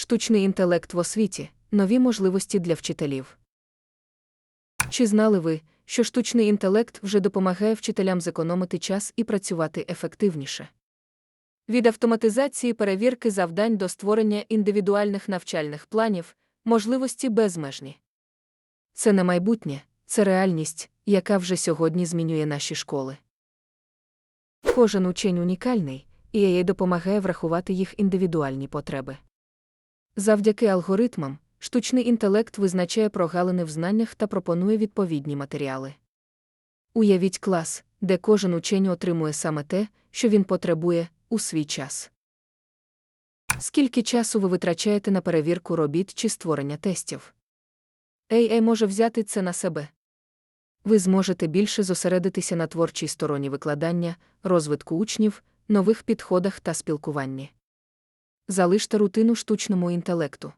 Штучний інтелект в освіті нові можливості для вчителів. Чи знали ви, що штучний інтелект вже допомагає вчителям зекономити час і працювати ефективніше? Від автоматизації перевірки завдань до створення індивідуальних навчальних планів, можливості безмежні. Це не майбутнє, це реальність, яка вже сьогодні змінює наші школи. Кожен учень унікальний, і AI допомагає врахувати їх індивідуальні потреби. Завдяки алгоритмам, штучний інтелект визначає прогалини в знаннях та пропонує відповідні матеріали. Уявіть клас, де кожен учень отримує саме те, що він потребує, у свій час. Скільки часу ви витрачаєте на перевірку робіт чи створення тестів? AI може взяти це на себе. Ви зможете більше зосередитися на творчій стороні викладання, розвитку учнів, нових підходах та спілкуванні. Залиште рутину штучному інтелекту.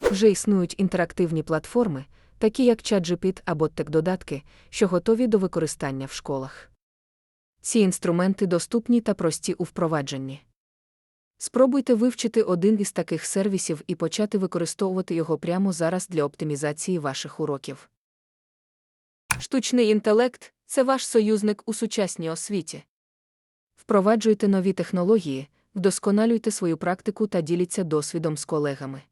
Вже існують інтерактивні платформи, такі як ChatGPT або тек-додатки, що готові до використання в школах. Ці інструменти доступні та прості у впровадженні. Спробуйте вивчити один із таких сервісів і почати використовувати його прямо зараз для оптимізації ваших уроків. Штучний інтелект це ваш союзник у сучасній освіті. Впроваджуйте нові технології, вдосконалюйте свою практику та діліться досвідом з колегами.